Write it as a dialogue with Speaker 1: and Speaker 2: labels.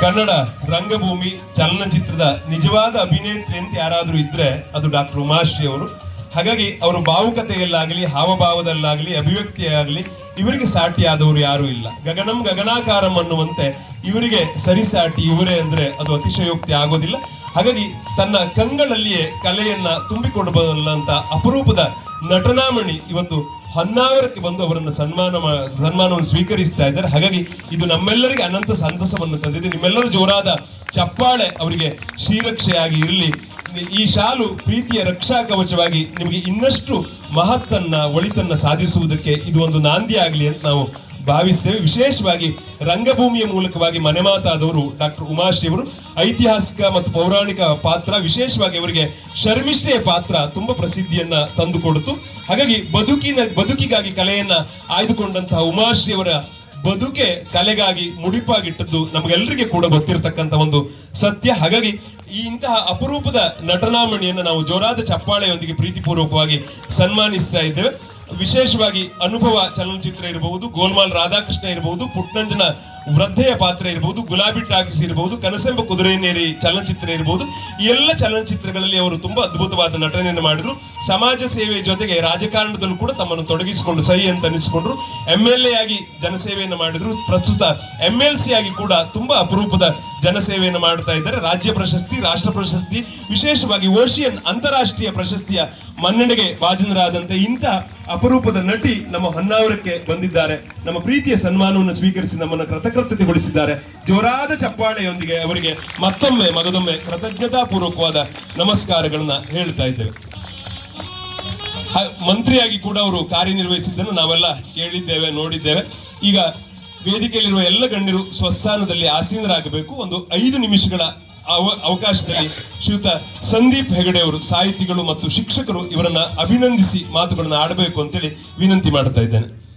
Speaker 1: ಕನ್ನಡ ರಂಗಭೂಮಿ ಚಲನಚಿತ್ರದ ನಿಜವಾದ ಅಭಿನೇತ್ರಿ ಅಂತ ಯಾರಾದರೂ ಇದ್ರೆ ಅದು ಡಾಕ್ಟರ್ ಉಮಾಶ್ರೀ ಅವರು. ಹಾಗಾಗಿ ಅವರು ಭಾವುಕತೆಯಲ್ಲಾಗಲಿ, ಹಾವಭಾವದಲ್ಲಾಗಲಿ, ಅಭಿವ್ಯಕ್ತಿಯಾಗಲಿ ಇವರಿಗೆ ಸಾಟಿಯಾದವರು ಯಾರು ಇಲ್ಲ. ಗಗನಂ ಗಗನಾಕಾರಂ ಅನ್ನುವಂತೆ ಇವರಿಗೆ ಸರಿಸಾಟಿ ಇವರೇ ಅಂದ್ರೆ ಅದು ಅತಿಶಯೋಕ್ತಿ ಆಗೋದಿಲ್ಲ. ಹಾಗಾಗಿ ತನ್ನ ಕಂಗಳಲ್ಲಿಯೇ ಕಲೆಯನ್ನ ತುಂಬಿಕೊಂಡು ಅಪರೂಪದ ನಟನಾಮಣಿ ಇವತ್ತು ಹೊನ್ನಾವರಕ್ಕೆ ಬಂದು ಅವರನ್ನು ಸನ್ಮಾನ ಸನ್ಮಾನವನ್ನು ಸ್ವೀಕರಿಸ್ತಾ ಇದ್ದಾರೆ. ಹಾಗಾಗಿ ಇದು ನಮ್ಮೆಲ್ಲರಿಗೆ ಅನಂತ ಸಂತಸವನ್ನು ತಂದಿದೆ. ನಿಮ್ಮೆಲ್ಲರೂ ಜೋರಾದ ಚಪ್ಪಾಳೆ ಅವರಿಗೆ ಶ್ರೀರಕ್ಷೆಯಾಗಿ ಇರಲಿ. ಈ ಶಾಲು ಪ್ರೀತಿಯ ರಕ್ಷಾ ಕವಚವಾಗಿ ನಿಮಗೆ ಇನ್ನಷ್ಟು ಮಹತ್ತನ್ನ, ಒಳಿತನ್ನ ಸಾಧಿಸುವುದಕ್ಕೆ ಇದು ಒಂದು ನಾಂದಿ ಆಗಲಿ ಅಂತ ನಾವು ಭಾವಿಸ್ತೇವೆ. ವಿಶೇಷವಾಗಿ ರಂಗಭೂಮಿಯ ಮೂಲಕವಾಗಿ ಮನೆ ಮಾತಾದವರು ಡಾಕ್ಟರ್ ಉಮಾಶ್ರೀ ಅವರು ಐತಿಹಾಸಿಕ ಮತ್ತು ಪೌರಾಣಿಕ ಪಾತ್ರ, ವಿಶೇಷವಾಗಿ ಅವರಿಗೆ ಶರ್ಮಿಷ್ಠೆಯ ಪಾತ್ರ ತುಂಬಾ ಪ್ರಸಿದ್ಧಿಯನ್ನ ತಂದುಕೊಡ್ತು ಹಾಗಾಗಿ ಬದುಕಿನ, ಬದುಕಿಗಾಗಿ ಕಲೆಯನ್ನ ಆಯ್ದುಕೊಂಡಂತಹ ಉಮಾಶ್ರೀ ಅವರ ಬದುಕೆ ಕಲೆಗಾಗಿ ಮುಡಿಪಾಗಿಟ್ಟದ್ದು ನಮಗೆಲ್ಲರಿಗೆ ಕೂಡ ಗೊತ್ತಿರತಕ್ಕಂತ ಒಂದು ಸತ್ಯ. ಹಾಗಾಗಿ ಈ ಇಂತಹ ಅಪರೂಪದ ನಟನಾಮಣಿಯನ್ನು ನಾವು ಜೋರಾದ ಚಪ್ಪಾಳೆಯೊಂದಿಗೆ ಪ್ರೀತಿಪೂರ್ವಕವಾಗಿ ಸನ್ಮಾನಿಸ್ತಾ ಇದ್ದೇವೆ. ವಿಶೇಷವಾಗಿ ಅನುಭವ ಚಲನಚಿತ್ರ ಇರಬಹುದು, ಗೋಲ್ಮಾಲ್ ರಾಧಾಕೃಷ್ಣ ಇರಬಹುದು, ಪುಟ್ಟಂಜನ ವೃದ್ಧೆಯ ಪಾತ್ರ ಇರಬಹುದು, ಗುಲಾಬಿ ಟಾಕಿಸ್ ಇರಬಹುದು, ಕನಸೆಂಬ ಕುದುರೆನೇರಿ ಚಲನಚಿತ್ರ ಇರಬಹುದು. ಎಲ್ಲ ಚಲನಚಿತ್ರಗಳಲ್ಲಿ ಅವರು ತುಂಬಾ ಅದ್ಭುತವಾದ ನಟನೆಯನ್ನು ಮಾಡಿದ್ರು. ಸಮಾಜ ಸೇವೆ ಜೊತೆಗೆ ರಾಜಕಾರಣದಲ್ಲೂ ಕೂಡ ತಮ್ಮನ್ನು ತೊಡಗಿಸಿಕೊಂಡು ಸಹಿ ಅಂತ ಅನಿಸಿಕೊಂಡ್ರು. ಎಂ ಎಲ್ ಎ ಆಗಿ ಜನಸೇವೆಯನ್ನು ಮಾಡಿದ್ರು. ಪ್ರಸ್ತುತ ಎಂ ಎಲ್ ಸಿ ಆಗಿ ಕೂಡ ತುಂಬಾ ಅಪರೂಪದ ಜನಸೇವೆಯನ್ನು ಮಾಡ್ತಾ ಇದ್ದಾರೆ. ರಾಜ್ಯ ಪ್ರಶಸ್ತಿ, ರಾಷ್ಟ್ರ ಪ್ರಶಸ್ತಿ, ವಿಶೇಷವಾಗಿ ಓಷಿಯನ್ ಅಂತಾರಾಷ್ಟ್ರೀಯ ಪ್ರಶಸ್ತಿಯ ಮನ್ನಣೆಗೆ ಭಾಜನರಾದಂತೆ ಇಂತಹ ಅಪರೂಪದ ನಟಿ ನಮ್ಮ ಹೊನ್ನಾವರಕ್ಕೆ ಬಂದಿದ್ದಾರೆ. ನಮ್ಮ ಪ್ರೀತಿಯ ಸನ್ಮಾನವನ್ನು ಸ್ವೀಕರಿಸಿ ನಮ್ಮನ್ನು ಕೃತಕೃತ್ಯತೆಗೊಳಿಸಿದ್ದಾರೆ. ಜೋರಾದ ಚಪ್ಪಾಳೆಯೊಂದಿಗೆ ಅವರಿಗೆ ಮತ್ತೊಮ್ಮೆ, ಮಗದೊಮ್ಮೆ ಕೃತಜ್ಞತಾ ಪೂರ್ವಕವಾದ ನಮಸ್ಕಾರಗಳನ್ನ ಹೇಳ್ತಾ ಇದ್ದೇವೆ. ಮಂತ್ರಿಯಾಗಿ ಕೂಡ ಅವರು ಕಾರ್ಯನಿರ್ವಹಿಸಿದ್ದನ್ನು ನಾವೆಲ್ಲ ಕೇಳಿದ್ದೇವೆ, ನೋಡಿದ್ದೇವೆ. ಈಗ ವೇದಿಕೆಯಲ್ಲಿರುವ ಎಲ್ಲ ಗಣ್ಯರು ಸ್ವಸ್ಥಾನದಲ್ಲಿ ಆಸೀನರಾಗಬೇಕು. ಒಂದು ಐದು ನಿಮಿಷಗಳ ಅವ- ಅವಕಾಶದಲ್ಲಿ ಶ್ರೀಯುತ ಸಂದೀಪ್ ಹೆಗಡೆ ಅವರು, ಸಾಹಿತಿಗಳು ಮತ್ತು ಶಿಕ್ಷಕರು ಇವರನ್ನ ಅಭಿನಂದಿಸಿ ಮಾತುಗಳನ್ನ ಆಡಬೇಕು ಅಂತೇಳಿ ವಿನಂತಿ ಮಾಡ್ತಾ ಇದ್ದೇನೆ.